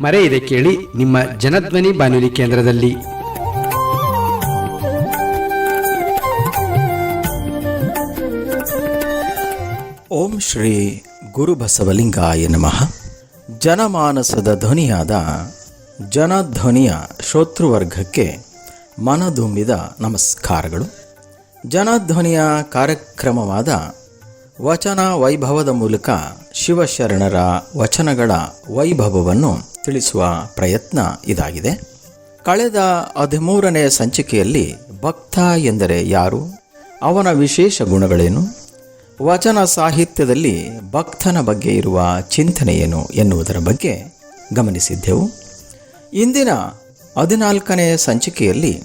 ಮರೆಯದೆ ಕೇಳಿ ನಿಮ್ಮ ಜನಧ್ವನಿ ಬಾನುಲಿ ಕೇಂದ್ರದಲ್ಲಿ. ಓಂ ಶ್ರೀ ಗುರುಬಸವಲಿಂಗಾಯ ನಮಃ. ಜನಮಾನಸದ ಧ್ವನಿಯಾದ ಜನಧ್ವನಿಯ ಶ್ರೋತೃವರ್ಗಕ್ಕೆ ಮನದುಂಬಿದ ನಮಸ್ಕಾರಗಳು. ಜನಧ್ವನಿಯ ಕಾರ್ಯಕ್ರಮವಾದ ವಚನ ವೈಭವದ ಮೂಲಕ ಶಿವಶರಣರ ವಚನಗಳ ವೈಭವವನ್ನು ತಿಳಿಸುವ ಪ್ರಯತ್ನ ಇದಾಗಿದೆ. ಕಳೆದ ಹದಿಮೂರನೇ ಸಂಚಿಕೆಯಲ್ಲಿ ಭಕ್ತ ಎಂದರೆ ಯಾರು? ಅವನ ವಿಶೇಷ ಗುಣಗಳೇನು? ವಚನ ಸಾಹಿತ್ಯದಲ್ಲಿ ಭಕ್ತನ ಬಗ್ಗೆ ಇರುವ ಚಿಂತನೆಯೇನು ಎನ್ನುವುದರ ಬಗ್ಗೆ ಗಮನಿಸಿದ್ದೆವು. ಇಂದಿನ ಹದಿನಾಲ್ಕನೇ ಸಂಚಿಕೆಯಲ್ಲಿ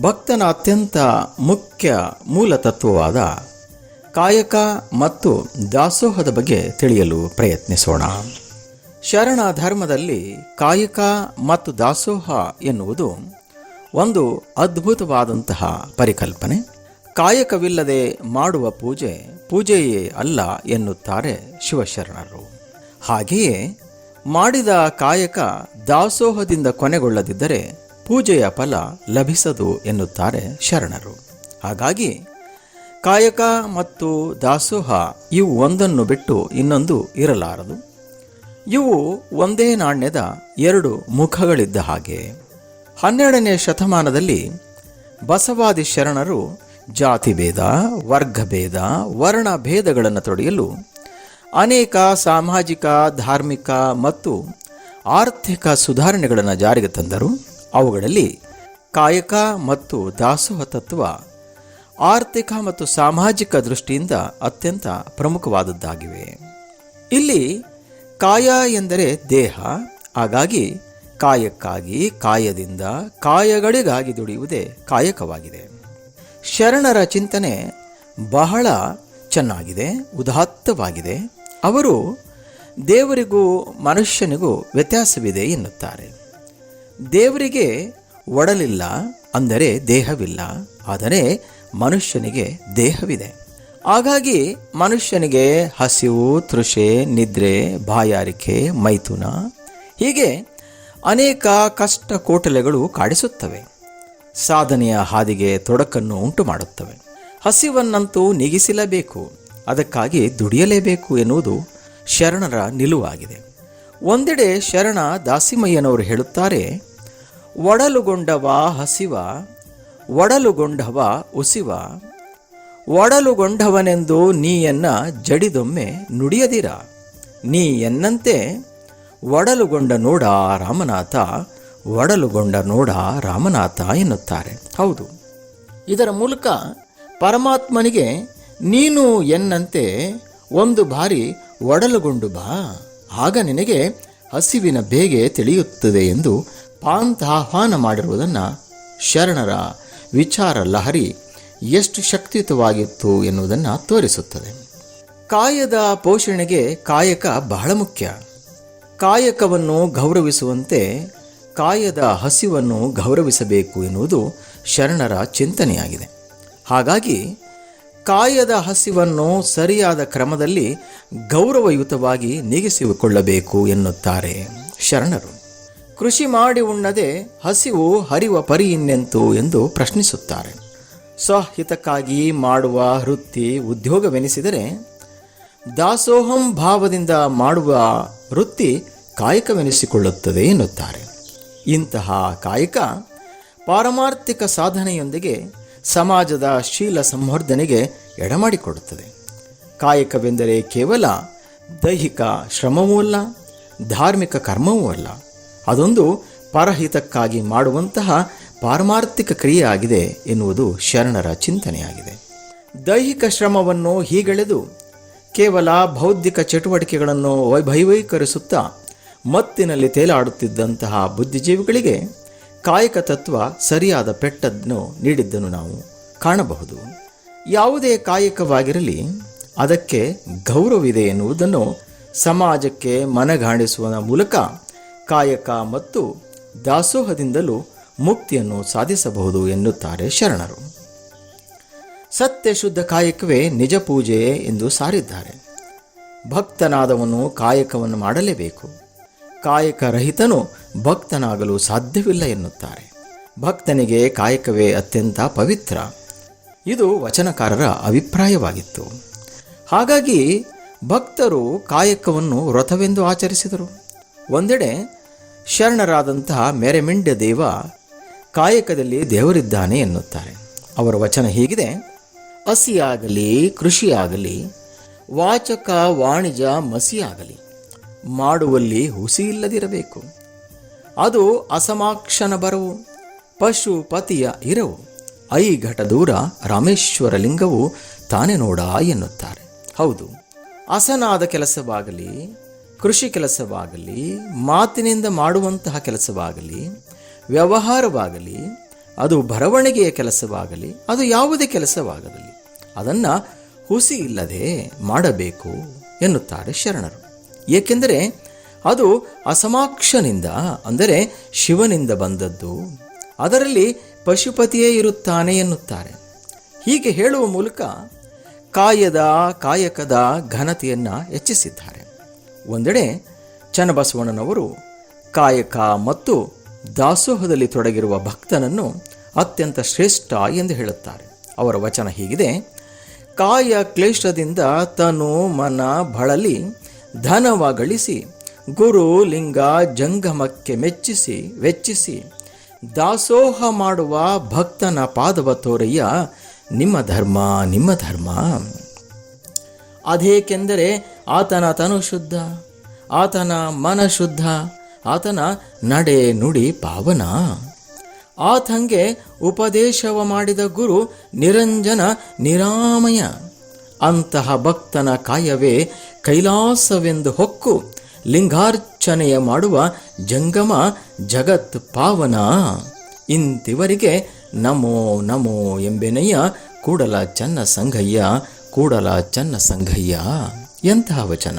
ಭಕ್ತನ ಅತ್ಯಂತ ಮುಖ್ಯ ಮೂಲ ತತ್ವವಾದ ಕಾಯಕ ಮತ್ತು ದಾಸೋಹದ ಬಗ್ಗೆ ತಿಳಿಯಲು ಪ್ರಯತ್ನಿಸೋಣ. ಶರಣ ಧರ್ಮದಲ್ಲಿ ಕಾಯಕ ಮತ್ತು ದಾಸೋಹ ಎನ್ನುವುದು ಒಂದು ಅದ್ಭುತವಾದಂತಹ ಪರಿಕಲ್ಪನೆ. ಕಾಯಕವಿಲ್ಲದೆ ಮಾಡುವ ಪೂಜೆ ಪೂಜೆಯೇ ಅಲ್ಲ ಎನ್ನುತ್ತಾರೆ ಶಿವಶರಣರು. ಹಾಗೆಯೇ ಮಾಡಿದ ಕಾಯಕ ದಾಸೋಹದಿಂದ ಕೊನೆಗೊಳ್ಳದಿದ್ದರೆ ಪೂಜೆಯ ಫಲ ಲಭಿಸದು ಎನ್ನುತ್ತಾರೆ ಶರಣರು. ಹಾಗಾಗಿ ಕಾಯಕ ಮತ್ತು ದಾಸೋಹ ಇವು ಒಂದನ್ನು ಬಿಟ್ಟು ಇನ್ನೊಂದು ಇರಲಾರದು. ಇವು ಒಂದೇ ನಾಣ್ಯದ ಎರಡು ಮುಖಗಳಿದ್ದ ಹಾಗೆ. ಹನ್ನೆರಡನೇ ಶತಮಾನದಲ್ಲಿ ಬಸವಾದಿ ಶರಣರು ಜಾತಿಭೇದ, ವರ್ಗಭೇದ ವರ್ಣ ಭೇದಗಳನ್ನು ತೊಡೆಯಲು ಅನೇಕ ಸಾಮಾಜಿಕ, ಧಾರ್ಮಿಕ ಮತ್ತು ಆರ್ಥಿಕ ಸುಧಾರಣೆಗಳನ್ನು ಜಾರಿಗೆ ತಂದರು. ಅವುಗಳಲ್ಲಿ ಕಾಯಕ ಮತ್ತು ದಾಸೋಹ ತತ್ವ ಆರ್ಥಿಕ ಮತ್ತು ಸಾಮಾಜಿಕ ದೃಷ್ಟಿಯಿಂದ ಅತ್ಯಂತ ಪ್ರಮುಖವಾದದ್ದಾಗಿವೆ. ಇಲ್ಲಿ ಕಾಯ ಎಂದರೆ ದೇಹ, ಹಾಗಾಗಿ ಕಾಯಕ್ಕಾಗಿ, ಕಾಯದಿಂದ ಕಾಯಗಳಿಗಾಗಿ ದುಡಿಯುವುದೇ ಕಾಯಕವಾಗಿದೆ. ಶರಣರ ಚಿಂತನೆ ಬಹಳ ಚೆನ್ನಾಗಿದೆ, ಉದಾತ್ತವಾಗಿದೆ. ಅವರು ದೇವರಿಗೂ ಮನುಷ್ಯನಿಗೂ ವ್ಯತ್ಯಾಸವಿದೆ ಎನ್ನುತ್ತಾರೆ. ದೇವರಿಗೆ ಒಡಲಿಲ್ಲ ಅಂದರೆ ದೇಹವಿಲ್ಲ, ಆದರೆ ಮನುಷ್ಯನಿಗೆ ದೇಹವಿದೆ. ಹಾಗಾಗಿ ಮನುಷ್ಯನಿಗೆ ಹಸಿವು, ತೃಷೆ, ನಿದ್ರೆ, ಬಾಯಾರಿಕೆ, ಮೈಥುನ ಹೀಗೆ ಅನೇಕ ಕಷ್ಟ ಕೋಟಲೆಗಳು ಕಾಡಿಸುತ್ತವೆ. ಸಾಧನೆಯ ಹಾದಿಗೆ ತೊಡಕನ್ನು ಉಂಟು ಮಾಡುತ್ತವೆ ಹಸಿವನ್ನಂತೂ ನೀಗಿಸಲೇಬೇಕು. ಅದಕ್ಕಾಗಿ ದುಡಿಯಲೇಬೇಕು ಎನ್ನುವುದು ಶರಣರ ನಿಲುವಾಗಿದೆ. ಒಂದೆಡೆ ಶರಣ ದಾಸಿಮಯ್ಯನವರು ಹೇಳುತ್ತಾರೆ, ಒಡಲುಗೊಂಡವ ಹಸಿವ ಒಡಲುಗೊಂಡವ ಉಸಿವ. ಒಡಲುಗೊಂಡವನೆಂದು ನೀಯನ್ನ ಜಡಿದೊಮ್ಮೆ ನುಡಿಯದಿರ. ನೀ ಎನ್ನಂತೆ ಒಡಲುಗೊಂಡ ನೋಡ ರಾಮನಾಥ, ಒಡಲುಗೊಂಡ ನೋಡ ರಾಮನಾಥ ಎನ್ನುತ್ತಾರೆ. ಹೌದು. ಇದರ ಮೂಲಕ ಪರಮಾತ್ಮನಿಗೆ ನೀನು ಎನ್ನಂತೆ ಒಂದು ಬಾರಿ ಒಡಲುಗೊಂಡು ಬಾ. ಆಗ ನಿನಗೆ ಹಸಿವಿನ ಬೇಗೆ ತಿಳಿಯುತ್ತದೆ ಎಂದು ಪಾಂತ ಆಹ್ವಾನ ಮಾಡಿರುವುದನ್ನು ಶರಣರ ವಿಚಾರ ಲಹರಿ ಎಷ್ಟು ಶಕ್ತಿಯುತವಾಗಿತ್ತು ಎನ್ನುವುದನ್ನು ತೋರಿಸುತ್ತದೆ. ಕಾಯದ ಪೋಷಣೆಗೆ ಕಾಯಕ ಬಹಳ ಮುಖ್ಯ. ಕಾಯಕವನ್ನು ಗೌರವಿಸುವಂತೆ ಕಾಯದ ಹಸಿವನ್ನು ಗೌರವಿಸಬೇಕು ಎನ್ನುವುದು ಶರಣರ ಚಿಂತನೆಯಾಗಿದೆ. ಹಾಗಾಗಿ ಕಾಯದ ಹಸಿವನ್ನು ಸರಿಯಾದ ಕ್ರಮದಲ್ಲಿ ಗೌರವಯುತವಾಗಿ ನೀಗಿಸಿಕೊಳ್ಳಬೇಕು ಎನ್ನುತ್ತಾರೆ ಶರಣರು. ಕೃಷಿ ಮಾಡಿ ಉಣ್ಣದೆ ಹಸಿವು ಹರಿವ ಪರಿ ಇನ್ನೆಂತು ಎಂದು ಪ್ರಶ್ನಿಸುತ್ತಾರೆ. ಸ್ವಹಿತಕ್ಕಾಗಿ ಮಾಡುವ ವೃತ್ತಿ ಉದ್ಯೋಗವೆನಿಸಿದರೆ ದಾಸೋಹಂ ಭಾವದಿಂದ ಮಾಡುವ ವೃತ್ತಿ ಕಾಯಕವೆನಿಸಿಕೊಳ್ಳುತ್ತದೆ ಎನ್ನುತ್ತಾರೆ. ಇಂತಹ ಕಾಯಕ ಪಾರಮಾರ್ಥಿಕ ಸಾಧನೆಯೊಂದಿಗೆ ಸಮಾಜದ ಶೀಲ ಸಂವರ್ಧನೆಗೆ ಎಡಮಾಡಿಕೊಡುತ್ತದೆ. ಕಾಯಕವೆಂದರೆ ಕೇವಲ ದೈಹಿಕ ಶ್ರಮವೂ ಅಲ್ಲ, ಧಾರ್ಮಿಕ ಕರ್ಮವೂ ಅಲ್ಲ. ಅದೊಂದು ಪರಹಿತಕ್ಕಾಗಿ ಮಾಡುವಂತಹ ಪಾರಮಾರ್ಥಿಕ ಕ್ರಿಯೆಯಾಗಿದೆ ಎನ್ನುವುದು ಶರಣರ ಚಿಂತನೆಯಾಗಿದೆ. ದೈಹಿಕ ಶ್ರಮವನ್ನು ಹೀಗೆಳೆದು ಕೇವಲ ಬೌದ್ಧಿಕ ಚಟುವಟಿಕೆಗಳನ್ನು ವೈಭವೀಕರಿಸುತ್ತಾ ಮತ್ತಿನಲ್ಲಿ ತೇಲಾಡುತ್ತಿದ್ದಂತಹ ಬುದ್ಧಿಜೀವಿಗಳಿಗೆ ಕಾಯಕ ತತ್ವ ಸರಿಯಾದ ಪೆಟ್ಟನ್ನು ನೀಡಿದ್ದನ್ನು ನಾವು ಕಾಣಬಹುದು. ಯಾವುದೇ ಕಾಯಕವಾಗಿರಲಿ, ಅದಕ್ಕೆ ಗೌರವವಿದೆ ಎನ್ನುವುದನ್ನು ಸಮಾಜಕ್ಕೆ ಮನಗಾಣಿಸುವ ಮೂಲಕ ಕಾಯಕ ಮತ್ತು ದಾಸೋಹದಿಂದಲೂ ಮುಕ್ತಿಯನ್ನು ಸಾಧಿಸಬಹುದು ಎನ್ನುತ್ತಾರೆ ಶರಣರು. ಸತ್ಯ ಶುದ್ಧ ಕಾಯಕವೇ ನಿಜ ಪೂಜೆ ಎಂದು ಸಾರಿದ್ದಾರೆ. ಭಕ್ತನಾದವನು ಕಾಯಕವನ್ನು ಮಾಡಲೇಬೇಕು. ಕಾಯಕ ರಹಿತನು ಭಕ್ತನಾಗಲು ಸಾಧ್ಯವಿಲ್ಲ ಎನ್ನುತ್ತಾರೆ. ಭಕ್ತನಿಗೆ ಕಾಯಕವೇ ಅತ್ಯಂತ ಪವಿತ್ರ. ಇದು ವಚನಕಾರರ ಅಭಿಪ್ರಾಯವಾಗಿತ್ತು. ಹಾಗಾಗಿ ಭಕ್ತರು ಕಾಯಕವನ್ನು ವ್ರತವೆಂದು ಆಚರಿಸಿದರು. ಒಂದೆಡೆ ಶರಣರಾದಂತಹ ಮೆರೆಮಿಂಡ ದೇವ ಕಾಯಕದಲ್ಲಿ ದೇವರಿದ್ದಾನೆ ಎನ್ನುತ್ತಾರೆ. ಅವರ ವಚನ ಹೀಗಿದೆ, ಹಸಿಯಾಗಲಿ, ಕೃಷಿಯಾಗಲಿ, ವಾಚಕ, ವಾಣಿಜ್ಯ, ಮಸಿಯಾಗಲಿ, ಮಾಡುವಲ್ಲಿ ಹುಸಿ ಇಲ್ಲದಿರಬೇಕು. ಅದು ಅಸಮಾಕ್ಷನ ಬರವು, ಪಶು ಪತಿಯ ಇರವು ಐ ಘಟ ದೂರ ರಾಮೇಶ್ವರ ಲಿಂಗವು ತಾನೇ ನೋಡ ಎನ್ನುತ್ತಾರೆ. ಹೌದು ಅಸನಾದ ಕೆಲಸವಾಗಲಿ ಕೃಷಿ ಕೆಲಸವಾಗಲಿ, ಮಾತಿನಿಂದ ಮಾಡುವಂತಹ ಕೆಲಸವಾಗಲಿ, ವ್ಯವಹಾರವಾಗಲಿ, ಅದು ಬರವಣಿಗೆಯ ಕೆಲಸವಾಗಲಿ, ಅದು ಯಾವುದೇ ಕೆಲಸವಾಗಲಿ, ಅದನ್ನು ಹುಸಿ ಇಲ್ಲದೆ ಮಾಡಬೇಕು ಎನ್ನುತ್ತಾರೆ ಶರಣರು. ಏಕೆಂದರೆ ಅದು ಅಸಮಾಕ್ಷನಿಂದ, ಅಂದರೆ ಶಿವನಿಂದ ಬಂದದ್ದು, ಅದರಲ್ಲಿ ಪಶುಪತಿಯೇ ಇರುತ್ತಾನೆ ಎನ್ನುತ್ತಾರೆ. ಹೀಗೆ ಹೇಳುವ ಮೂಲಕ ಕಾಯದ, ಕಾಯಕದ ಘನತೆಯನ್ನು ಹೆಚ್ಚಿಸಿದ್ದಾರೆ. ಒಂದೆಡೆ ಚನ್ನಬಸವಣ್ಣನವರು ಕಾಯಕ ಮತ್ತು ದಾಸೋಹದಲ್ಲಿ ತೊಡಗಿರುವ ಭಕ್ತನನ್ನು ಅತ್ಯಂತ ಶ್ರೇಷ್ಠ ಎಂದು ಹೇಳುತ್ತಾರೆ. ಅವರ ವಚನ ಹೀಗಿದೆ, ಕಾಯ ಕ್ಲೇಶದಿಂದ ತನು ಮನ ಬಳಲಿ ಧನವ ಗಳಿಸಿ ಗುರು ಲಿಂಗ ಜಂಗಮಕ್ಕೆ ಮೆಚ್ಚಿಸಿ, ವೆಚ್ಚಿಸಿ, ದಾಸೋಹ ಮಾಡುವ ಭಕ್ತನ ಪಾದವ ತೋರಯ್ಯ, ನಿಮ್ಮ ಧರ್ಮ ನಿಮ್ಮ ಧರ್ಮ. ಅದೇಕೆಂದರೆ ಆತನ ತನು ಶುದ್ಧ, ಆತನ ಮನ ಶುದ್ಧ, ಆತನ ನಡೆ ನುಡಿ ಪಾವನ. ಆತಂಗೆ ಉಪದೇಶವ ಮಾಡಿದ ಗುರು ನಿರಂಜನ ನಿರಾಮಯ. ಅಂತಹ ಭಕ್ತನ ಕಾಯವೇ ಕೈಲಾಸವೆಂದು ಹೊಕ್ಕು ಲಿಂಗಾರ್ಚನೆಯ ಮಾಡುವ ಜಂಗಮ ಜಗತ್ ಪಾವನ. ಇಂತಿವರಿಗೆ ನಮೋ ನಮೋ ಎಂಬೆನಯ್ಯ ಕೂಡಲ ಚನ್ನ ಸಂಘಯ್ಯ, ಕೂಡಲ ಚನ್ನ ಸಂಘಯ್ಯ. ಎಂತಹ ವಚನ?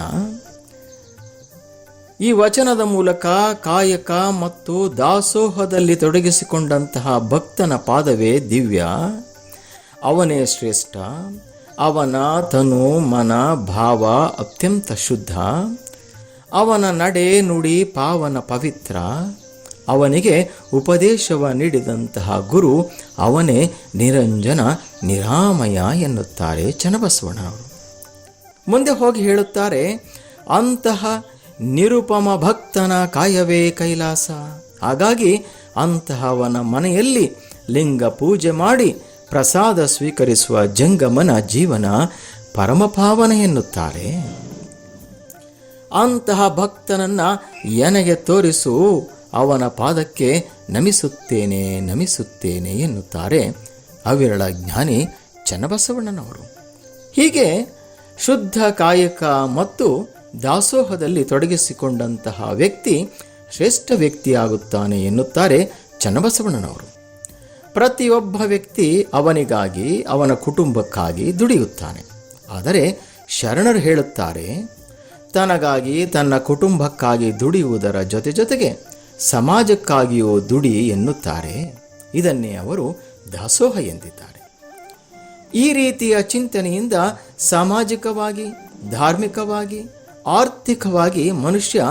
ಈ ವಚನದ ಮೂಲಕ ಕಾಯಕ ಮತ್ತು ದಾಸೋಹದಲ್ಲಿ ತೊಡಗಿಸಿಕೊಂಡಂತಹ ಭಕ್ತನ ಪಾದವೇ ದಿವ್ಯ. ಅವನೇ ಶ್ರೇಷ್ಠ. ಅವನ ತನು ಮನ ಭಾವ ಅತ್ಯಂತ ಶುದ್ಧ. ಅವನ ನಡೆ ನುಡಿ ಪಾವನ ಪವಿತ್ರ. ಅವನಿಗೆ ಉಪದೇಶವ ನೀಡಿದಂತಹ ಗುರು ಅವನೇ ನಿರಂಜನ ನಿರಾಮಯ ಎನ್ನುತ್ತಾರೆ ಚನ್ನಬಸವಣ್ಣನವರು ಮುಂದೆ ಹೋಗಿ ಹೇಳುತ್ತಾರೆ, ಅಂತಹ ನಿರುಪಮ ಭಕ್ತನ ಕಾಯವೇ ಕೈಲಾಸ. ಹಾಗಾಗಿ ಅಂತಹವನ ಮನೆಯಲ್ಲಿ ಲಿಂಗ ಪೂಜೆ ಮಾಡಿ ಪ್ರಸಾದ ಸ್ವೀಕರಿಸುವ ಜಂಗಮನ ಜೀವನ ಪರಮಪಾವನ ಎನ್ನುತ್ತಾರೆ. ಅಂತಹ ಭಕ್ತನನ್ನ ಎನಗೆ ತೋರಿಸು, ಅವನ ಪಾದಕ್ಕೆ ನಮಿಸುತ್ತೇನೆ ನಮಿಸುತ್ತೇನೆ ಎನ್ನುತ್ತಾರೆ ಅವಿರಳ ಜ್ಞಾನಿ ಚನ್ನಬಸವಣ್ಣನವರು. ಹೀಗೆ ಶುದ್ಧ ಕಾಯಕ ಮತ್ತು ದಾಸೋಹದಲ್ಲಿ ತೊಡಗಿಸಿಕೊಂಡಂತಹ ವ್ಯಕ್ತಿ ಶ್ರೇಷ್ಠ ವ್ಯಕ್ತಿಯಾಗುತ್ತಾನೆ ಎನ್ನುತ್ತಾರೆ ಚನ್ನಬಸವಣ್ಣನವರು. ಪ್ರತಿಯೊಬ್ಬ ವ್ಯಕ್ತಿ ಅವನಿಗಾಗಿ, ಅವನ ಕುಟುಂಬಕ್ಕಾಗಿ ದುಡಿಯುತ್ತಾನೆ. ಆದರೆ ಶರಣರು ಹೇಳುತ್ತಾರೆ, ತನಗಾಗಿ, ತನ್ನ ಕುಟುಂಬಕ್ಕಾಗಿ ದುಡಿಯುವುದರ ಜೊತೆ ಜೊತೆಗೆ ಸಮಾಜಕ್ಕಾಗಿಯೂ ದುಡಿ ಎನ್ನುತ್ತಾರೆ. ಇದನ್ನೇ ಅವರು ದಾಸೋಹ ಎಂದಿದ್ದಾರೆ. ಈ ರೀತಿಯ ಚಿಂತನೆಯಿಂದ ಸಾಮಾಜಿಕವಾಗಿ, ಧಾರ್ಮಿಕವಾಗಿ, ಆರ್ಥಿಕವಾಗಿ ಮನುಷ್ಯ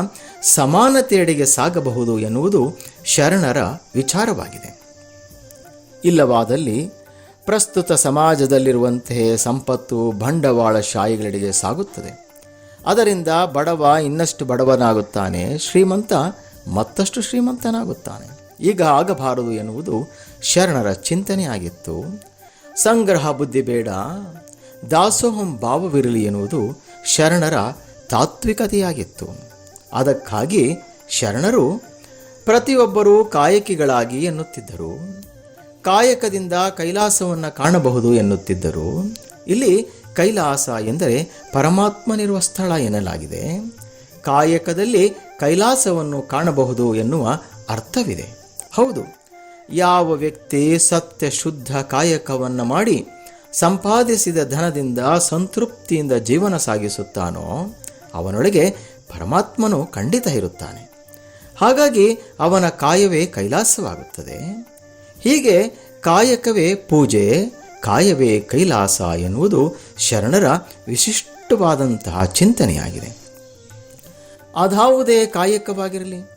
ಸಮಾನತೆಯೆಡೆಗೆ ಸಾಗಬಹುದು ಎನ್ನುವುದು ಶರಣರ ವಿಚಾರವಾಗಿದೆ. ಇಲ್ಲವಾದಲ್ಲಿ ಪ್ರಸ್ತುತ ಸಮಾಜದಲ್ಲಿರುವಂತಹ ಸಂಪತ್ತು ಬಂಡವಾಳಶಾಹಿಗಳೆಡೆಗೆ ಸಾಗುತ್ತದೆ. ಅದರಿಂದ ಬಡವ ಇನ್ನಷ್ಟು ಬಡವನಾಗುತ್ತಾನೆ, ಶ್ರೀಮಂತ ಮತ್ತಷ್ಟು ಶ್ರೀಮಂತನಾಗುತ್ತಾನೆ. ಈಗ ಆಗಬಾರದು ಎನ್ನುವುದು ಶರಣರ ಚಿಂತನೆ ಆಗಿತ್ತು ಸಂಗ್ರಹ ಬುದ್ಧಿ ಬೇಡ. ದಾಸೋಹಂ ಭಾವವಿರಲಿ ಎನ್ನುವುದು ಶರಣರ ತಾತ್ವಿಕತೆಯಾಗಿತ್ತು. ಅದಕ್ಕಾಗಿ ಶರಣರು ಪ್ರತಿಯೊಬ್ಬರೂ ಕಾಯಕಿಗಳಾಗಿ ಎನ್ನುತ್ತಿದ್ದರು. ಕಾಯಕದಿಂದ ಕೈಲಾಸವನ್ನು ಕಾಣಬಹುದು ಎನ್ನುತ್ತಿದ್ದರು. ಇಲ್ಲಿ ಕೈಲಾಸ ಎಂದರೆ ಪರಮಾತ್ಮನಿರುವ ಸ್ಥಳ ಎನ್ನಲಾಗಿದೆ. ಕಾಯಕದಲ್ಲಿ ಕೈಲಾಸವನ್ನು ಕಾಣಬಹುದು ಎನ್ನುವ ಅರ್ಥವಿದೆ. ಹೌದು. ಯಾವ ವ್ಯಕ್ತಿ ಸತ್ಯ ಶುದ್ಧ ಕಾಯಕವನ್ನು ಮಾಡಿ ಸಂಪಾದಿಸಿದ ಧನದಿಂದ ಸಂತೃಪ್ತಿಯಿಂದ ಜೀವನ ಸಾಗಿಸುತ್ತಾನೋ, ಅವನೊಳಗೆ ಪರಮಾತ್ಮನು ಖಂಡಿತ ಇರುತ್ತಾನೆ. ಹಾಗಾಗಿ ಅವನ ಕಾಯವೇ ಕೈಲಾಸವಾಗುತ್ತದೆ. ಹೀಗೆ ಕಾಯಕವೇ ಪೂಜೆ, ಕಾಯವೇ ಕೈಲಾಸ ಎನ್ನುವುದು ಶರಣರ ವಿಶಿಷ್ಟವಾದಂತಹ ಚಿಂತನೆಯಾಗಿದೆ. ಅದಾವುದೇ ಕಾಯಕವಾಗಿರಲಿ,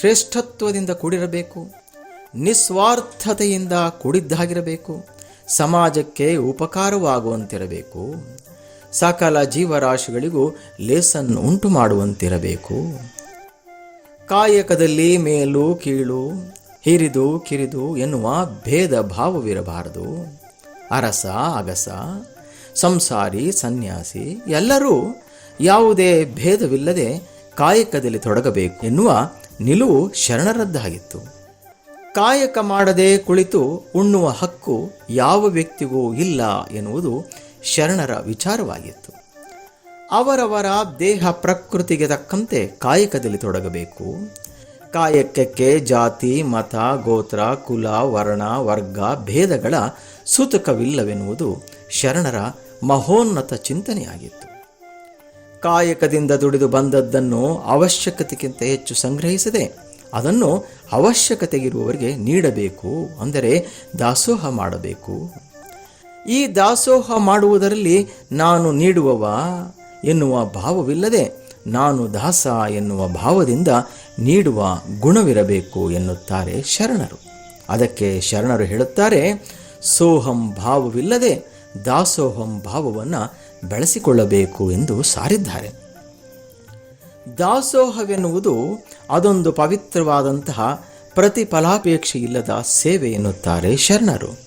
ಶ್ರೇಷ್ಠತ್ವದಿಂದ ಕೂಡಿರಬೇಕು ನಿಸ್ವಾರ್ಥತೆಯಿಂದ ಕೂಡಿದ್ದಾಗಿರಬೇಕು. ಸಮಾಜಕ್ಕೆ ಉಪಕಾರವಾಗುವಂತಿರಬೇಕು. ಸಕಲ ಜೀವರಾಶಿಗಳಿಗೂ ಲೇಸನ್ನು ಉಂಟು ಮಾಡುವಂತಿರಬೇಕು ಕಾಯಕದಲ್ಲಿ ಮೇಲು, ಕೀಳು, ಹಿರಿದು, ಕಿರಿದು ಎನ್ನುವ ಭೇದ ಭಾವವಿರಬಾರದು. ಅರಸ, ಅಗಸ, ಸಂಸಾರಿ, ಸನ್ಯಾಸಿ ಎಲ್ಲರೂ ಯಾವುದೇ ಭೇದವಿಲ್ಲದೆ ಕಾಯಕದಲ್ಲಿ ತೊಡಗಬೇಕು ಎನ್ನುವ ನಿಲುವು ಶರಣರದ್ದಾಗಿತ್ತು. ಕಾಯಕ ಮಾಡದೆ ಕುಳಿತು ಉಣ್ಣುವ ಹಕ್ಕು ಯಾವ ವ್ಯಕ್ತಿಗೂ ಇಲ್ಲ ಎನ್ನುವುದು ಶರಣರ ವಿಚಾರವಾಗಿತ್ತು. ಅವರವರ ದೇಹ ಪ್ರಕೃತಿಗೆ ತಕ್ಕಂತೆ ಕಾಯಕದಲ್ಲಿ ತೊಡಗಬೇಕು. ಕಾಯಕಕ್ಕೆ ಜಾತಿ, ಮತ, ಗೋತ್ರ, ಕುಲ, ವರ್ಣ, ವರ್ಗ, ಭೇದಗಳ ಸೂತಕವಿಲ್ಲವೆನ್ನುವುದು ಶರಣರ ಮಹೋನ್ನತ ಚಿಂತನೆಯಾಗಿತ್ತು. ಕಾಯಕದಿಂದ ದುಡಿದು ಬಂದದ್ದನ್ನು ಅವಶ್ಯಕತೆಗಿಂತ ಹೆಚ್ಚು ಸಂಗ್ರಹಿಸದೆ ಅದನ್ನು ಅವಶ್ಯಕತೆಗಿರುವವರಿಗೆ ನೀಡಬೇಕು, ಅಂದರೆ ದಾಸೋಹ ಮಾಡಬೇಕು. ಈ ದಾಸೋಹ ಮಾಡುವುದರಲ್ಲಿ ನಾನು ನೀಡುವವ ಎನ್ನುವ ಭಾವವಿಲ್ಲದೆ ನಾನು ದಾಸ ಎನ್ನುವ ಭಾವದಿಂದ ನೀಡುವ ಗುಣವಿರಬೇಕು ಎನ್ನುತ್ತಾರೆ ಶರಣರು. ಅದಕ್ಕೆ ಶರಣರು ಹೇಳುತ್ತಾರೆ, ಸೋಹಂ ಭಾವವಿಲ್ಲದೆ ದಾಸೋಹಂ ಭಾವವನ್ನು ಬೆಳೆಸಿಕೊಳ್ಳಬೇಕು ಎಂದು ಸಾರಿದ್ದಾರೆ. ದಾಸೋಹವೆನ್ನುವುದು ಅದೊಂದು ಪವಿತ್ರವಾದಂತಹ ಪ್ರತಿಫಲಾಪೇಕ್ಷೆ ಇಲ್ಲದ ಸೇವೆ ಎನ್ನುತ್ತಾರೆ ಶರಣರು.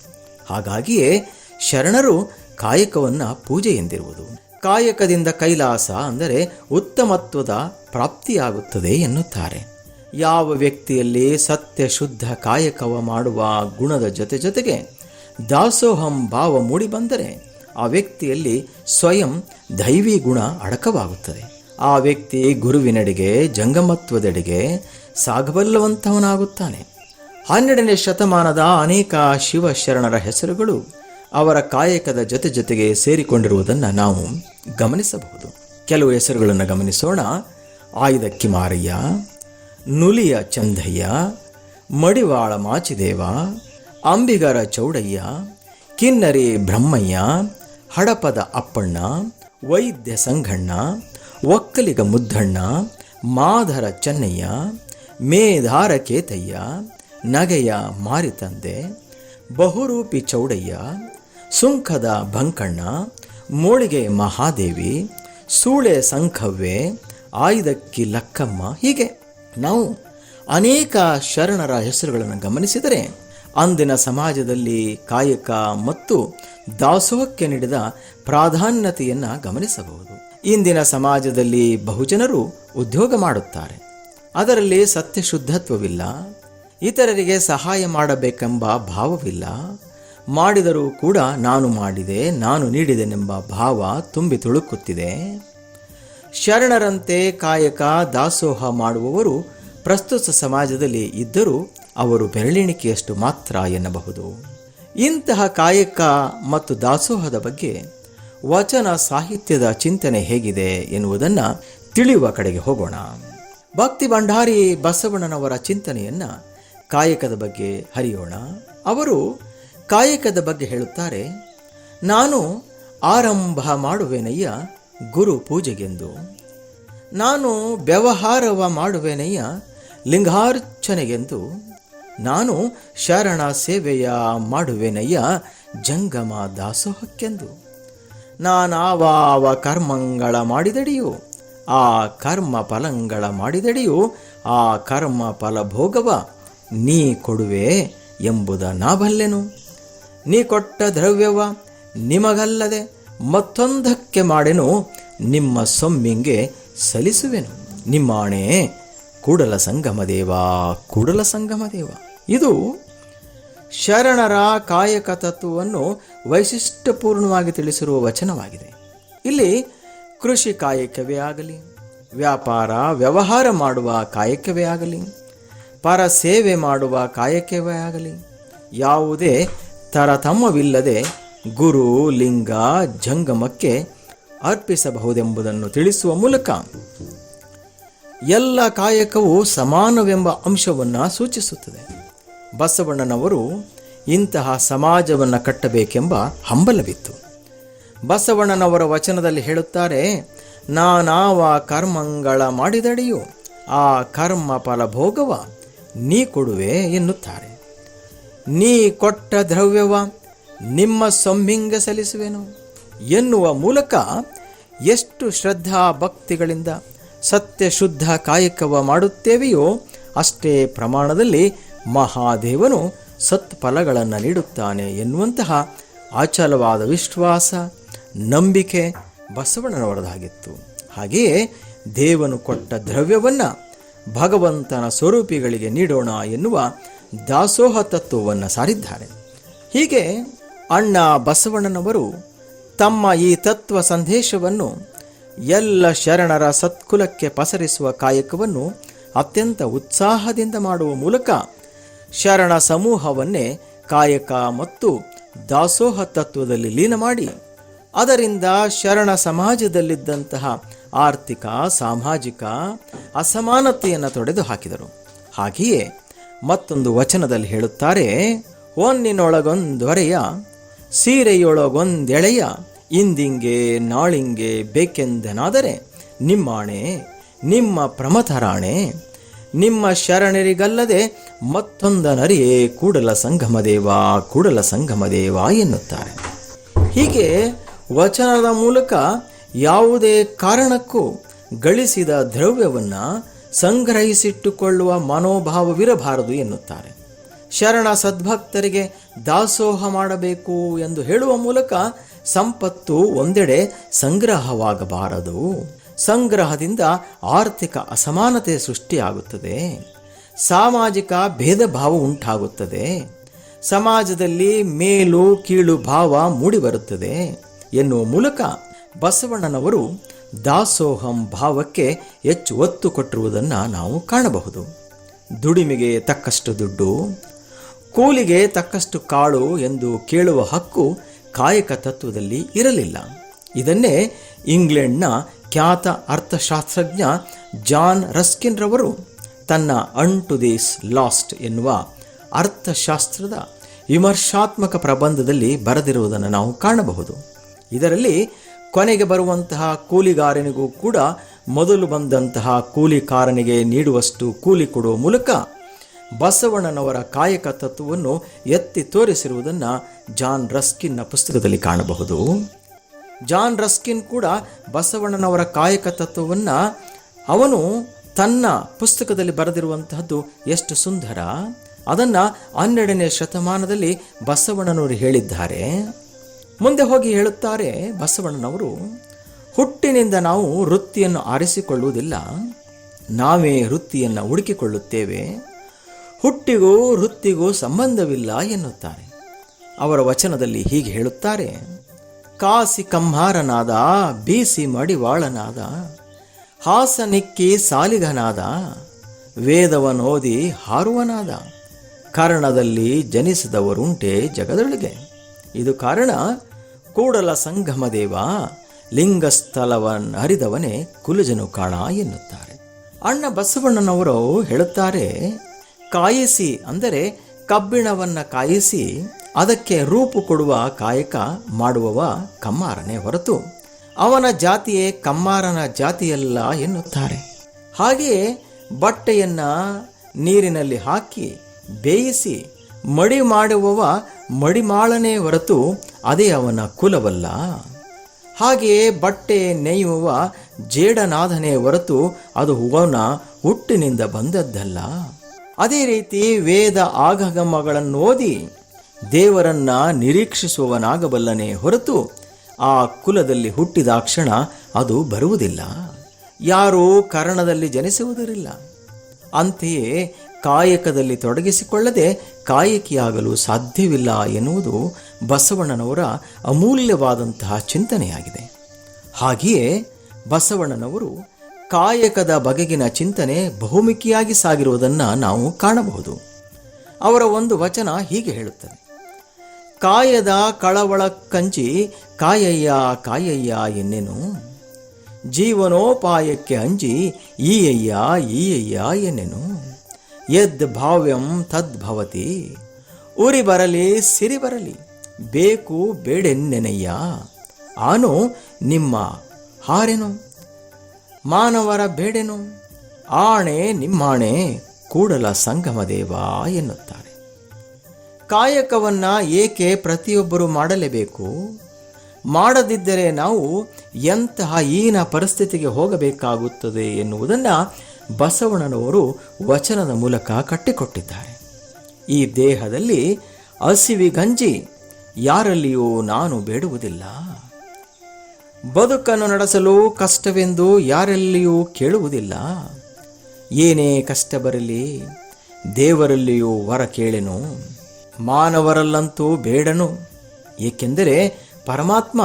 ಹಾಗಾಗಿಯೇ ಶರಣರು ಕಾಯಕವನ್ನು ಪೂಜೆ ಎಂದಿರುವುದು ಕಾಯಕದಿಂದ ಕೈಲಾಸ ಅಂದರೆ ಉತ್ತಮತ್ವದ ಪ್ರಾಪ್ತಿಯಾಗುತ್ತದೆ ಎನ್ನುತ್ತಾರೆ. ಯಾವ ವ್ಯಕ್ತಿಯಲ್ಲಿ ಸತ್ಯ ಶುದ್ಧ ಕಾಯಕವ ಮಾಡುವ ಗುಣದ ಜೊತೆ ಜೊತೆಗೆ ದಾಸೋಹಂ ಭಾವ ಮೂಡಿಬಂದರೆ ಆ ವ್ಯಕ್ತಿಯಲ್ಲಿ ಸ್ವಯಂ ದೈವಿ ಗುಣ ಅಡಕವಾಗುತ್ತದೆ. ಆ ವ್ಯಕ್ತಿ ಗುರುವಿನೆಡೆಗೆ, ಜಂಗಮತ್ವದೆಡೆಗೆ ಸಾಗಬಲ್ಲವಂತವನಾಗುತ್ತಾನೆ. ಹನ್ನೆರಡನೇ ಶತಮಾನದ ಅನೇಕ ಶಿವಶರಣರ ಹೆಸರುಗಳು ಅವರ ಕಾಯಕದ ಜೊತೆ ಜೊತೆಗೆ ಸೇರಿಕೊಂಡಿರುವುದನ್ನು ನಾವು ಗಮನಿಸಬಹುದು. ಕೆಲವು ಹೆಸರುಗಳನ್ನು ಗಮನಿಸೋಣ. ಆಯುಧಕ್ಕಿ ಮಾರಯ್ಯ, ನುಲಿಯ ಚಂದಯ್ಯ, ಮಡಿವಾಳ ಮಾಚಿದೇವ, ಅಂಬಿಗರ ಚೌಡಯ್ಯ, ಕಿನ್ನರಿ ಬ್ರಹ್ಮಯ್ಯ, ಹಡಪದ ಅಪ್ಪಣ್ಣ, ವೈದ್ಯ ಸಂಘಣ್ಣ ಒಕ್ಕಲಿಗ ಮುದ್ದಣ್ಣ ಮಾಧರ ಚೆನ್ನಯ್ಯ, ಮೇಧಾರ ಕೇತಯ್ಯ, ನಗೆಯ ಮಾರಿತಂದೆ, ಬಹುರೂಪಿ ಚೌಡಯ್ಯ ಸುಂಕದ ಬಂಕಣ್ಣ ಮೋಳಿಗೆ ಮಹಾದೇವಿ, ಸೂಳೆ ಸಂಖವ್ವೆ, ಆಯುಧಕ್ಕಿ ಲಕ್ಕಮ್ಮ ಹೀಗೆ. ನಾವು ಅನೇಕ ಶರಣರ ಹೆಸರುಗಳನ್ನು ಗಮನಿಸಿದರೆ ಅಂದಿನ ಸಮಾಜದಲ್ಲಿ ಕಾಯಕ ಮತ್ತು ದಾಸೋಹಕ್ಕೆ ನೀಡಿದ ಪ್ರಾಧಾನ್ಯತೆಯನ್ನು ಗಮನಿಸಬಹುದು. ಇಂದಿನ ಸಮಾಜದಲ್ಲಿ ಬಹುಜನರು ಉದ್ಯೋಗ ಮಾಡುತ್ತಾರೆ. ಅದರಲ್ಲಿ ಸತ್ಯಶುದ್ಧತ್ವವಿಲ್ಲ. ಇತರರಿಗೆ ಸಹಾಯ ಮಾಡಬೇಕೆಂಬ ಭಾವವಿಲ್ಲ. ಮಾಡಿದರೂ ಕೂಡ ನಾನು ಮಾಡಿದೆ, ನಾನು ನೀಡಿದೆನೆಂಬ ಭಾವ ತುಂಬಿ ತುಳುಕುತ್ತಿದೆ. ಶರಣರಂತೆ ಕಾಯಕ ದಾಸೋಹ ಮಾಡುವವರು ಪ್ರಸ್ತುತ ಸಮಾಜದಲ್ಲಿ ಇದ್ದರೂ ಅವರು ಬೆರಳೆಣಿಕೆಯಷ್ಟು ಮಾತ್ರ ಎನ್ನಬಹುದು. ಇಂತಹ ಕಾಯಕ ಮತ್ತು ದಾಸೋಹದ ಬಗ್ಗೆ ವಚನ ಸಾಹಿತ್ಯದ ಚಿಂತನೆ ಹೇಗಿದೆ ಎನ್ನುವುದನ್ನು ತಿಳಿಯುವ ಕಡೆಗೆ ಹೋಗೋಣ. ಭಕ್ತಿ ಭಂಡಾರಿ ಬಸವಣ್ಣನವರ ಚಿಂತನೆಯನ್ನು ಕಾಯಕದ ಬಗ್ಗೆ ಹರಿಯೋಣ. ಅವರು ಕಾಯಕದ ಬಗ್ಗೆ ಹೇಳುತ್ತಾರೆ, ನಾನು ಆರಂಭ ಮಾಡುವೆನಯ್ಯ ಗುರು ಪೂಜೆಗೆಂದು. ನಾನು ವ್ಯವಹಾರವ ಮಾಡುವೆನಯ್ಯ ಲಿಂಗಾರ್ಚನೆಗೆಂದು. ನಾನು ಶರಣ ಸೇವೆಯ ಮಾಡುವೆನಯ್ಯ ಜಂಗಮ ದಾಸೋಹಕ್ಕೆಂದು. ನಾನಾವಾವ ಕರ್ಮಂಗಳ ಮಾಡಿದಡಿಯು, ಆ ಕರ್ಮ ಫಲಂಗಳ ಮಾಡಿದಡಿಯು, ಆ ಕರ್ಮ ಫಲ ಭೋಗವ ನೀ ಕೊಡುವೆ ಎಂಬುದ ನಾ ಬಲ್ಲೆನು ನೀ ಕೊಟ್ಟ ದ್ರವ್ಯವ ನಿಮಗಲ್ಲದೆ ಮತ್ತೊಂದಕ್ಕೆ ಮಾಡೆನು, ನಿಮ್ಮ ಸೊಮ್ಮಿಂಗೆ ಸಲ್ಲಿಸುವೆನು. ನಿಮ್ಮಾಣೆ ಕೂಡಲ ಸಂಗಮ ದೇವ, ಕೂಡಲ ಸಂಗಮ ದೇವ. ಇದು ಶರಣರ ಕಾಯಕ ತತ್ವವನ್ನು ವೈಶಿಷ್ಟ್ಯಪೂರ್ಣವಾಗಿ ತಿಳಿಸಿರುವ ವಚನವಾಗಿದೆ. ಇಲ್ಲಿ ಕೃಷಿ ಕಾಯಕವೇ ಆಗಲಿ, ವ್ಯಾಪಾರ, ವ್ಯವಹಾರ ಮಾಡುವ ಕಾಯಕವೇ ಆಗಲಿ, ಪರ ಸೇವೆ ಮಾಡುವ ಕಾಯಕವೇ ಆಗಲಿ, ಯಾವುದೇ ತರತಮ್ಮವಿಲ್ಲದೆ ಗುರು, ಲಿಂಗ, ಜಂಗಮಕ್ಕೆ ಅರ್ಪಿಸಬಹುದೆಂಬುದನ್ನು ತಿಳಿಸುವ ಮೂಲಕ ಎಲ್ಲ ಕಾಯಕವು ಸಮಾನವೆಂಬ ಅಂಶವನ್ನು ಸೂಚಿಸುತ್ತದೆ. ಬಸವಣ್ಣನವರು ಇಂತಹ ಸಮಾಜವನ್ನು ಕಟ್ಟಬೇಕೆಂಬ ಹಂಬಲವಿತ್ತು. ಬಸವಣ್ಣನವರ ವಚನದಲ್ಲಿ ಹೇಳುತ್ತಾರೆ, ನಾನಾವ ಕರ್ಮಂಗಳ ಮಾಡಿದಡೆಯೋ, ಆ ಕರ್ಮ ಫಲ ಭೋಗವ ನೀ ಕೊಡುವೆ ಎನ್ನುತ್ತಾರೆ. ನೀ ಕೊಟ್ಟ ದ್ರವ್ಯವ ನಿಮ್ಮ ಸೊಮ್ಮಿಂಗ ಸಲ್ಲಿಸುವೆನು. ಎನ್ನುವ ಮೂಲಕ ಎಷ್ಟು ಶ್ರದ್ಧಾ ಭಕ್ತಿಗಳಿಂದ ಸತ್ಯ ಶುದ್ಧ ಕಾಯಕವ ಮಾಡುತ್ತೇವೆಯೋ ಅಷ್ಟೇ ಪ್ರಮಾಣದಲ್ಲಿ ಮಹಾದೇವನು ಸತ್ಫಲಗಳನ್ನು ನೀಡುತ್ತಾನೆ ಎನ್ನುವಂತಹ ಆಚಲವಾದ ವಿಶ್ವಾಸ, ನಂಬಿಕೆ ಬಸವಣ್ಣನವರದಾಗಿತ್ತು ಹಾಗೆಯೇ ದೇವನು ಕೊಟ್ಟ ದ್ರವ್ಯವನ್ನು ಭಗವಂತನ ಸ್ವರೂಪಿಗಳಿಗೆ ನೀಡೋಣ ಎನ್ನುವ ದಾಸೋಹ ತತ್ವವನ್ನು ಸಾರಿದ್ದಾರೆ. ಹೀಗೆ ಅಣ್ಣ ಬಸವಣ್ಣನವರು ತಮ್ಮ ಈ ತತ್ವ ಸಂದೇಶವನ್ನು ಎಲ್ಲ ಶರಣರ ಸತ್ಕುಲಕ್ಕೆ ಪಸರಿಸುವ ಕಾಯಕವನ್ನು ಅತ್ಯಂತ ಉತ್ಸಾಹದಿಂದ ಮಾಡುವ ಮೂಲಕ ಶರಣ ಸಮೂಹವನ್ನೇ ಕಾಯಕ ಮತ್ತು ದಾಸೋಹ ತತ್ವದಲ್ಲಿ ಲೀನ ಮಾಡಿ. ಅದರಿಂದ ಶರಣ ಸಮಾಜದಲ್ಲಿದ್ದಂತಹ ಆರ್ಥಿಕ, ಸಾಮಾಜಿಕ ಅಸಮಾನತೆಯನ್ನು ತೊಡೆದು ಹಾಕಿದರು. ಹಾಗೆಯೇ ಮತ್ತೊಂದು ವಚನದಲ್ಲಿ ಹೇಳುತ್ತಾರೆ ಒನ್ನಿನೊಳಗೊಂದೊರೆಯ ಸೀರೆಯೊಳಗೊಂದೆಳೆಯ, ಇಂದಿಂಗೆ ನಾಳಿಂಗೆ ಬೇಕೆಂದನಾದರೆ ನಿಮ್ಮಾಣೆ, ನಿಮ್ಮ ಪ್ರಮಥರಾಣೆ ನಿಮ್ಮ ಶರಣರಿಗಲ್ಲದೆ ಮತ್ತೊಂದನರಿಯೇ ಕೂಡಲ ಸಂಗಮ ದೇವ, ಕೂಡಲ ಸಂಗಮ ದೇವ ಎನ್ನುತ್ತಾರೆ. ಹೀಗೆ ವಚನದ ಮೂಲಕ ಯಾವುದೇ ಕಾರಣಕ್ಕೂ ಗಳಿಸಿದ ದ್ರವ್ಯವನ್ನು ಸಂಗ್ರಹಿಸಿಟ್ಟುಕೊಳ್ಳುವ ಮನೋಭಾವವಿರಬಾರದು ಎನ್ನುತ್ತಾರೆ. ಶರಣ ಸದ್ಭಕ್ತರಿಗೆ ದಾಸೋಹ ಮಾಡಬೇಕು ಎಂದು ಹೇಳುವ ಮೂಲಕ ಸಂಪತ್ತು ಒಂದೆಡೆ ಸಂಗ್ರಹವಾಗಬಾರದು. ಸಂಗ್ರಹದಿಂದ ಆರ್ಥಿಕ ಅಸಮಾನತೆ ಸೃಷ್ಟಿಯಾಗುತ್ತದೆ. ಸಾಮಾಜಿಕ ಭೇದ ಭಾವ ಉಂಟಾಗುತ್ತದೆ. ಸಮಾಜದಲ್ಲಿ ಮೇಲು, ಕೀಳು ಭಾವ ಮೂಡಿಬರುತ್ತದೆ ಎನ್ನುವ ಮೂಲಕ ಬಸವಣ್ಣನವರು ದಾಸೋಹಂ ಭಾವಕ್ಕೆ ಹೆಚ್ಚು ಒತ್ತು ಕೊಟ್ಟಿರುವುದನ್ನು ನಾವು ಕಾಣಬಹುದು. ದುಡಿಮೆಗೆ ತಕ್ಕಷ್ಟು ದುಡ್ಡು, ಕೂಲಿಗೆ ತಕ್ಕಷ್ಟು ಕಾಳು ಎಂದು ಕೇಳುವ ಹಕ್ಕು ಕಾಯಕ ತತ್ವದಲ್ಲಿ ಇರಲಿಲ್ಲ. ಇದನ್ನೇ ಇಂಗ್ಲೆಂಡ್ನ ಖ್ಯಾತ ಅರ್ಥಶಾಸ್ತ್ರಜ್ಞ ಜಾನ್ ರಸ್ಕಿನ್ ರವರು ತನ್ನ ಅನ್ ಟು ದಿಸ್ ಲಾಸ್ಟ್ ಎನ್ನುವ ಅರ್ಥಶಾಸ್ತ್ರದ ವಿಮರ್ಶಾತ್ಮಕ ಪ್ರಬಂಧದಲ್ಲಿ ಬರೆದಿರುವುದನ್ನು ನಾವು ಕಾಣಬಹುದು. ಇದರಲ್ಲಿ ಕೊನೆಗೆ ಬರುವಂತಹ ಕೂಲಿಗಾರನಿಗೂ ಕೂಡ ಮೊದಲು ಬಂದಂತಹ ಕೂಲಿಕಾರನಿಗೆ ನೀಡುವಷ್ಟು ಕೂಲಿ ಕೊಡುವ ಮೂಲಕ ಬಸವಣ್ಣನವರ ಕಾಯಕ ತತ್ವವನ್ನು ಎತ್ತಿ ತೋರಿಸಿರುವುದನ್ನು ಜಾನ್ ರಸ್ಕಿನ್ನ ಪುಸ್ತಕದಲ್ಲಿ ಕಾಣಬಹುದು. ಜಾನ್ ರಸ್ಕಿನ್ ಕೂಡ ಬಸವಣ್ಣನವರ ಕಾಯಕ ತತ್ವವನ್ನು ಅವನು ತನ್ನ ಪುಸ್ತಕದಲ್ಲಿ ಬರೆದಿರುವಂತಹದ್ದು ಎಷ್ಟು ಸುಂದರ. ಅದನ್ನು ಹನ್ನೆರಡನೇ ಶತಮಾನದಲ್ಲಿ ಬಸವಣ್ಣನವರು ಹೇಳಿದ್ದಾರೆ. ಮುಂದೆ ಹೋಗಿ ಹೇಳುತ್ತಾರೆ ಬಸವಣ್ಣನವರು, ಹುಟ್ಟಿನಿಂದ ನಾವು ವೃತ್ತಿಯನ್ನು ಆರಿಸಿಕೊಳ್ಳುವುದಿಲ್ಲ, ನಾವೇ ವೃತ್ತಿಯನ್ನು ಹುಡುಕಿಕೊಳ್ಳುತ್ತೇವೆ, ಹುಟ್ಟಿಗೂ ವೃತ್ತಿಗೂ ಸಂಬಂಧವಿಲ್ಲ ಎನ್ನುತ್ತಾರೆ. ಅವರ ವಚನದಲ್ಲಿ ಹೀಗೆ ಹೇಳುತ್ತಾರೆ ಕಾಸಿ ಕಂಹಾರನಾದ, ಬೀಸಿ ಮಡಿವಾಳನಾದ ಹಾಸನಿಕ್ಕಿ ಸಾಲಿಗನಾದ ವೇದವನೋದಿ ಹಾರುವನಾದ, ಕರ್ಣದಲ್ಲಿ ಜನಿಸಿದವರುಂಟೆ ಜಗದೊಳಗೆ. ಇದು ಕಾರಣ ಕೂಡಲ ಸಂಗಮ ದೇವ, ಲಿಂಗಸ್ಥಲವನ್ ಹರಿದವನೇ ಕುಲಜನು ಕಾಣ ಎನ್ನುತ್ತಾರೆ. ಅಣ್ಣ ಬಸವಣ್ಣನವರು ಹೇಳುತ್ತಾರೆ, ಕಾಯಿಸಿ ಅಂದರೆ ಕಬ್ಬಿಣವನ್ನು ಕಾಯಿಸಿ ಅದಕ್ಕೆ ರೂಪು ಕೊಡುವ ಕಾಯಕ ಮಾಡುವವ ಕಮ್ಮಾರನೇ ಹೊರತು ಅವನ ಜಾತಿಯೇ ಕಮ್ಮಾರನ ಜಾತಿಯಲ್ಲ ಎನ್ನುತ್ತಾರೆ. ಹಾಗೆಯೇ ಬಟ್ಟೆಯನ್ನ ನೀರಿನಲ್ಲಿ ಹಾಕಿ ಬೇಯಿಸಿ ಮಡಿ ಮಾಡುವವ ಮಡಿಮಾಳನೇ ಹೊರತು ಅದೇ ಅವನ ಕುಲವಲ್ಲ. ಹಾಗೆಯೇ ಬಟ್ಟೆ ನೇಯುವವ ಜೇಡನಾದನೇ ಹೊರತು ಅದು ಅವನ ಹುಟ್ಟಿನಿಂದ ಬಂದದ್ದಲ್ಲ. ಅದೇ ರೀತಿ ವೇದ ಆಗಗಮಗಳನ್ನು ಓದಿ ದೇವರನ್ನ ನಿರೀಕ್ಷಿಸುವವನಾಗಬಲ್ಲನೆ ಹೊರತು ಆ ಕುಲದಲ್ಲಿ ಹುಟ್ಟಿದ ಕ್ಷಣ ಅದು ಬರುವುದಿಲ್ಲ. ಯಾರೂ ಕರ್ಣದಲ್ಲಿ ಜನಿಸುವುದರಿಲ್ಲ. ಅಂತೆಯೇ ಕಾಯಕದಲ್ಲಿ ತೊಡಗಿಸಿಕೊಳ್ಳದೆ ಕಾಯಕಿಯಾಗಲು ಸಾಧ್ಯವಿಲ್ಲ ಎನ್ನುವುದು ಬಸವಣ್ಣನವರ ಅಮೂಲ್ಯವಾದಂತಹ ಚಿಂತನೆಯಾಗಿದೆ. ಹಾಗೆಯೇ ಬಸವಣ್ಣನವರು ಕಾಯಕದ ಬಗೆಗಿನ ಚಿಂತನೆ ಬಹುಮುಖಿಯಾಗಿ ಸಾಗಿರುವುದನ್ನು ನಾವು ಕಾಣಬಹುದು. ಅವರ ಒಂದು ವಚನ ಹೀಗೆ ಹೇಳುತ್ತದೆ. ಕಾಯದ ಕಳವಳ ಕಂಚಿ, ಕಾಯಯ್ಯ ಕಾಯಯ್ಯ ಎನ್ನೆನು. ಜೀವನೋಪಾಯಕ್ಕೆ ಅಂಜಿ ಈಯಯ್ಯ ಈಯಯ್ಯ ಎನ್ನೆನು. ಯದ್ ಭಾವ್ಯಂ ತದ್ಭವತಿ ಉರಿ ಬರಲಿ, ಸಿರಿ ಬರಲಿ ಬೇಕು, ಬೇಡೆನ್ನೆನಯ್ಯ ಆನು, ನಿಮ್ಮ ಹಾರೆನು ಮಾನವರ ಬೇಡೆನು ಆಣೆ, ನಿಮ್ಮಾಣೆ ಕೂಡಲ ಸಂಗಮ ದೇವ ಎನ್ನುತ್ತಾರೆ. ಕಾಯಕವನ್ನ ಏಕೆ ಪ್ರತಿಯೊಬ್ಬರು ಮಾಡಲೇಬೇಕು? ಮಾಡದಿದ್ದರೆ ನಾವು ಎಂತಹ ಈನ ಪರಿಸ್ಥಿತಿಗೆ ಹೋಗಬೇಕಾಗುತ್ತದೆ ಎನ್ನುವುದನ್ನು ಬಸವಣ್ಣನವರು ವಚನದ ಮೂಲಕ ಕಟ್ಟಿಕೊಟ್ಟಿದ್ದಾರೆ. ಈ ದೇಹದಲ್ಲಿ ಹಸಿವಿ ಗಂಜಿ ಯಾರಲ್ಲಿಯೂ ನಾನು ಬೇಡುವುದಿಲ್ಲ. ಬದುಕನ್ನು ನಡೆಸಲು ಕಷ್ಟವೆಂದು ಯಾರಲ್ಲಿಯೂ ಕೇಳುವುದಿಲ್ಲ. ಏನೇ ಕಷ್ಟ ಬರಲಿ ದೇವರಲ್ಲಿಯೂ ವರ ಕೇಳೆನು. ಮಾನವರಲ್ಲಂತೂ ಬೇಡನು. ಏಕೆಂದರೆ ಪರಮಾತ್ಮ,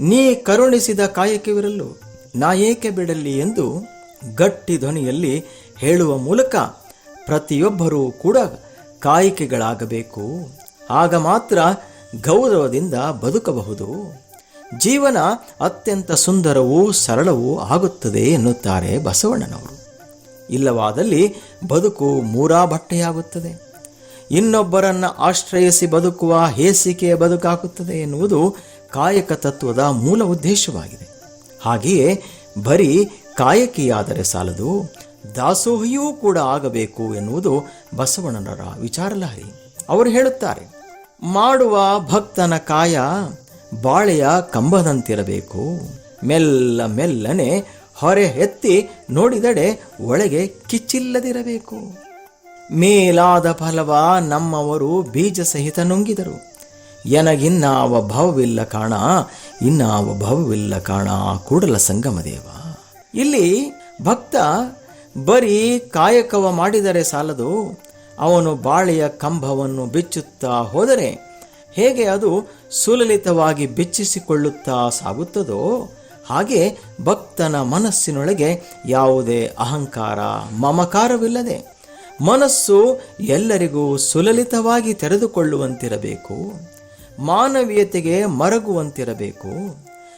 ನೀ ಕರುಣಿಸಿದ ಕಾಯಕವಿರಲು, ನಾ ಏಕೆ ಬಿಡಲಿ ಎಂದು ಗಟ್ಟಿ ಧ್ವನಿಯಲ್ಲಿ ಹೇಳುವ ಮೂಲಕ ಪ್ರತಿಯೊಬ್ಬರೂ ಕೂಡ ಕಾಯಕಿಗಳಾಗಬೇಕು. ಆಗ ಮಾತ್ರ ಗೌರವದಿಂದ ಬದುಕಬಹುದು. ಜೀವನ ಅತ್ಯಂತ ಸುಂದರವೂ ಸರಳವೂ ಆಗುತ್ತದೆ ಎನ್ನುತ್ತಾರೆ ಬಸವಣ್ಣನವರು. ಇಲ್ಲವಾದಲ್ಲಿ ಬದುಕು ಮೂರಾ ಬಟ್ಟೆಯಾಗುತ್ತದೆ ಇನ್ನೊಬ್ಬರನ್ನ ಆಶ್ರಯಿಸಿ ಬದುಕುವ ಹೇಸಿಕೆಯ ಬದುಕಾಗುತ್ತದೆ ಎನ್ನುವುದು ಕಾಯಕ ತತ್ವದ ಮೂಲ ಉದ್ದೇಶವಾಗಿದೆ. ಹಾಗೆಯೇ ಬರೀ ಕಾಯಕಿಯಾದರೆ ಸಾಲದು, ದಾಸೋಹಿಯೂ ಕೂಡ ಆಗಬೇಕು ಎನ್ನುವುದು ಬಸವಣ್ಣನರ ವಿಚಾರಲಹರಿ. ಅವರು ಹೇಳುತ್ತಾರೆ, ಮಾಡುವ ಭಕ್ತನ ಕಾಯ ಬಾಳೆಯ ಕಂಬದಂತಿರಬೇಕು. ಮೆಲ್ಲ ಮೆಲ್ಲನೆ ಹೊರೆ ಎತ್ತಿ ನೋಡಿದಡೆ ಒಳಗೆ ಕಿಚ್ಚಿಲ್ಲದಿರಬೇಕು. ಮೇಲಾದ ಫಲವ ನಮ್ಮವರು ಬೀಜ ಸಹಿತ ನುಂಗಿದರು ಎನಗಿನ್ನಾವ ಭವವಿಲ್ಲ ಕಾಣ ಇನ್ನಾವ ಭವವಿಲ್ಲ ಕಾಣ, ಕೂಡಲ ಸಂಗಮ ದೇವ. ಇಲ್ಲಿ ಭಕ್ತ ಬರೀ ಕಾಯಕವ ಮಾಡಿದರೆ ಸಾಲದು, ಅವನು ಬಾಳೆಯ ಕಂಬವನ್ನು ಬಿಚ್ಚುತ್ತಾ ಹೋದರೆ ಹೇಗೆ ಅದು ಸುಲಲಿತವಾಗಿ ಬಿಚ್ಚಿಸಿಕೊಳ್ಳುತ್ತಾ ಸಾಗುತ್ತದೋ, ಹಾಗೆ ಭಕ್ತನ ಮನಸ್ಸಿನೊಳಗೆ ಯಾವುದೇ ಅಹಂಕಾರ ಮಮಕಾರವಿಲ್ಲದೆ ಮನಸ್ಸು ಎಲ್ಲರಿಗೂ ಸುಲಲಿತವಾಗಿ ತೆರೆದುಕೊಳ್ಳುವಂತಿರಬೇಕು. ಮಾನವೀಯತೆಗೆ ಮರಗುವಂತಿರಬೇಕು.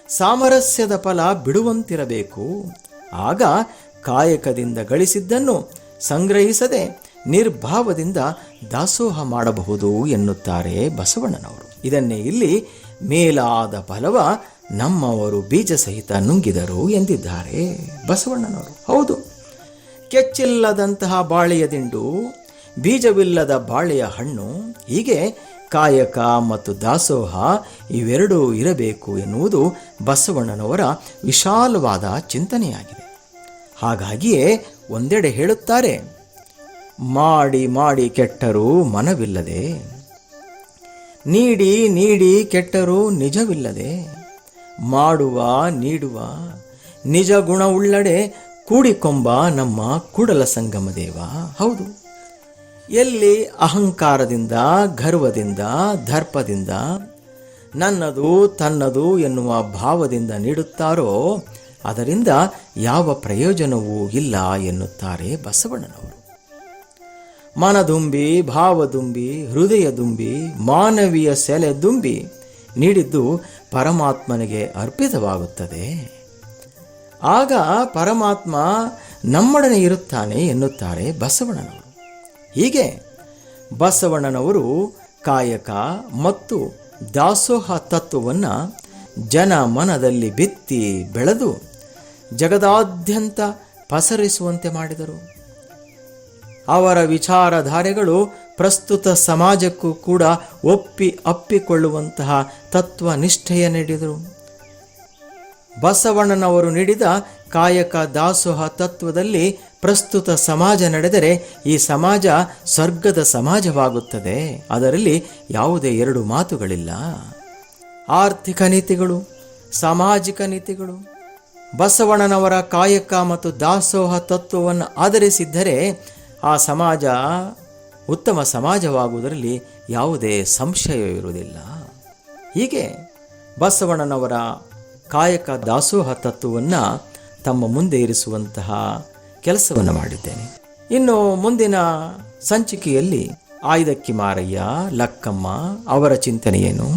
ಸಾಮರಸ್ಯದ ಫಲ ಬಿಡುವಂತಿರಬೇಕು. ಆಗ ಕಾಯಕದಿಂದ ಗಳಿಸಿದ್ದನ್ನು ಸಂಗ್ರಹಿಸದೆ ನಿರ್ಭಾವದಿಂದ ದಾಸೋಹ ಮಾಡಬಹುದು ಎನ್ನುತ್ತಾರೆ ಬಸವಣ್ಣನವರು. ಇದನ್ನೇ ಇಲ್ಲಿ ಮೇಲಾದ ಫಲವ ನಮ್ಮವರು ಬೀಜ ಸಹಿತ ನುಂಗಿದರು ಎಂದಿದ್ದಾರೆ ಬಸವಣ್ಣನವರು. ಹೌದು. ಕೆಚ್ಚಿಲ್ಲದಂತಹ ಬಾಳೆಯ ದಿಂಡು ಬೀಜವಿಲ್ಲದ ಬಾಳೆಯ ಹಣ್ಣು, ಹೀಗೆ ಕಾಯಕ ಮತ್ತು ದಾಸೋಹ ಇವೆರಡೂ ಇರಬೇಕು ಎನ್ನುವುದು ಬಸವಣ್ಣನವರ ವಿಶಾಲವಾದ ಚಿಂತನೆಯಾಗಿದೆ. ಹಾಗಾಗಿಯೇ ಒಂದೆಡೆ ಹೇಳುತ್ತಾರೆ, ಮಾಡಿ ಮಾಡಿ ಕೆಟ್ಟರೂ ಮನವಿಲ್ಲದೆ. ನೀಡಿ ನೀಡಿ ಕೆಟ್ಟರೂ ನಿಜವಿಲ್ಲದೆ. ಮಾಡುವ, ನೀಡುವ ನಿಜ ಗುಣವುಳ್ಳಡೆ ಕೂಡಿಕೊಂಬ ನಮ್ಮ ಕೂಡಲ ಸಂಗಮ ದೇವ. ಹೌದು. ಎಲ್ಲಿ ಅಹಂಕಾರದಿಂದ, ಗರ್ವದಿಂದ, ದರ್ಪದಿಂದ ನನ್ನದು ತನ್ನದು ಎನ್ನುವ ಭಾವದಿಂದ ನೀಡುತ್ತಾರೋ, ಅದರಿಂದ ಯಾವ ಪ್ರಯೋಜನವೂ ಇಲ್ಲ ಎನ್ನುತ್ತಾರೆ ಬಸವಣ್ಣನವರು. ಮನದುಂಬಿ, ಭಾವದುಂಬಿ, ಹೃದಯದುಂಬಿ, ಮಾನವೀಯ ಸೆಲೆ ದುಂಬಿ ನೀಡಿದ್ದು ಪರಮಾತ್ಮನಿಗೆ ಅರ್ಪಿತವಾಗುತ್ತದೆ. ಆಗ ಪರಮಾತ್ಮ ನಮ್ಮೊಡನೆ ಇರುತ್ತಾನೆ ಎನ್ನುತ್ತಾರೆ ಬಸವಣ್ಣನವರು. ಹೀಗೆ ಬಸವಣ್ಣನವರು ಕಾಯಕ ಮತ್ತು ದಾಸೋಹ ತತ್ವವನ್ನು ಜನ ಮನದಲ್ಲಿ ಬಿತ್ತಿ ಬೆಳೆದು ಜಗದಾದ್ಯಂತ ಪಸರಿಸುವಂತೆ ಮಾಡಿದರು. ಅವರ ವಿಚಾರಧಾರೆಗಳು ಪ್ರಸ್ತುತ ಸಮಾಜಕ್ಕೂ ಕೂಡ ಒಪ್ಪಿ ಅಪ್ಪಿಕೊಳ್ಳುವಂತಹ ತತ್ವನಿಷ್ಠೆಯ ನೀಡಿದರು. ಬಸವಣ್ಣನವರು ನೀಡಿದ ಕಾಯಕ ದಾಸೋಹ ತತ್ವದಲ್ಲಿ ಪ್ರಸ್ತುತ ಸಮಾಜ ನಡೆದರೆ ಈ ಸಮಾಜ ಸ್ವರ್ಗದ ಸಮಾಜವಾಗುತ್ತದೆ. ಅದರಲ್ಲಿ ಯಾವುದೇ ಎರಡು ಮಾತುಗಳಿಲ್ಲ. ಆರ್ಥಿಕ ನೀತಿಗಳು, ಸಾಮಾಜಿಕ ನೀತಿಗಳು, ಬಸವಣ್ಣನವರ ಕಾಯಕ ಮತ್ತು ದಾಸೋಹ ತತ್ವವನ್ನು ಆಧರಿಸಿದ್ದರೆ ಆ ಸಮಾಜ ಉತ್ತಮ ಸಮಾಜವಾಗುವುದರಲ್ಲಿ ಯಾವುದೇ ಸಂಶಯವಿರುವುದಿಲ್ಲ. ಹೀಗೆ ಬಸವಣ್ಣನವರ ಕಾಯಕ ದಾಸೋಹ ತತ್ವವನ್ನು ತಮ್ಮ ಮುಂದೆ ಇರಿಸುವಂತಹ ಕೆಲಸವನ್ನು ಮಾಡಿದ್ದೇನೆ. ಇನ್ನು ಮುಂದಿನ ಸಂಚಿಕೆಯಲ್ಲಿ ಆಯ್ದಕ್ಕಿ ಮಾರಯ್ಯ, ಲಕ್ಕಮ್ಮ ಅವರ ಚಿಂತನೆಯೇನು?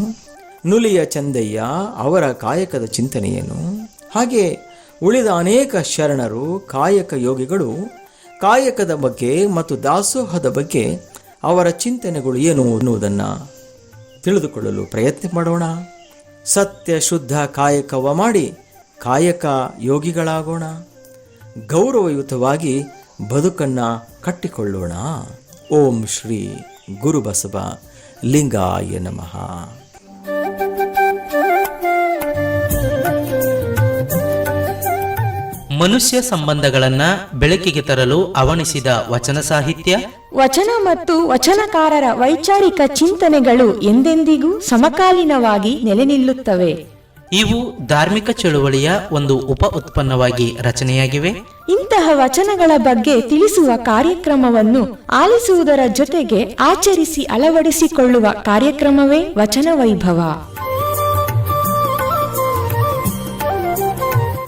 ನುಲಿಯ ಚಂದಯ್ಯ ಅವರ ಕಾಯಕದ ಚಿಂತನೆಯೇನು? ಹಾಗೆ ಉಳಿದ ಅನೇಕ ಶರಣರು, ಕಾಯಕ ಯೋಗಿಗಳು ಕಾಯಕದ ಬಗ್ಗೆ ಮತ್ತು ದಾಸೋಹದ ಬಗ್ಗೆ ಅವರ ಚಿಂತನೆಗಳು ಏನು ಅನ್ನುವುದನ್ನು ತಿಳಿದುಕೊಳ್ಳಲು ಪ್ರಯತ್ನ ಮಾಡೋಣ. ಸತ್ಯ ಶುದ್ಧ ಕಾಯಕವ ಮಾಡಿ ಕಾಯಕ ಯೋಗಿಗಳಾಗೋಣ. ಗೌರವಯುತವಾಗಿ ಬದುಕನ್ನು ಕಟ್ಟಿಕೊಳ್ಳೋಣ. ಓಂ ಶ್ರೀ ಗುರುಬಸವ ಲಿಂಗಾಯ ನಮಃ. ಮನುಷ್ಯ ಸಂಬಂಧಗಳನ್ನ ಬೆಳಕಿಗೆ ತರಲು ಅವಣಿಸಿದ ವಚನ ಸಾಹಿತ್ಯ ವಚನ ಮತ್ತು ವಚನಕಾರರ ವೈಚಾರಿಕ ಚಿಂತನೆಗಳು ಎಂದೆಂದಿಗೂ ಸಮಕಾಲೀನವಾಗಿ ನೆಲೆ ನಿಲ್ಲುತ್ತವೆ ಇವು ಧಾರ್ಮಿಕ ಚಳುವಳಿಯ ಒಂದು ಉಪ ಉತ್ಪನ್ನವಾಗಿ ರಚನೆಯಾಗಿವೆ. ಇಂತಹ ವಚನಗಳ ಬಗ್ಗೆ ತಿಳಿಸುವ ಕಾರ್ಯಕ್ರಮವನ್ನು ಆಲಿಸುವುದರ ಜೊತೆಗೆ ಆಚರಿಸಿ ಅಳವಡಿಸಿಕೊಳ್ಳುವ ಕಾರ್ಯಕ್ರಮವೇ ವಚನ ವೈಭವ.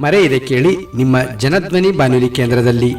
ಮರೆಯದೆ ಕೇಳಿ ನಿಮ್ಮ ಜನಧ್ವನಿ ಬಾನುಲಿ ಕೇಂದ್ರದಲ್ಲಿ.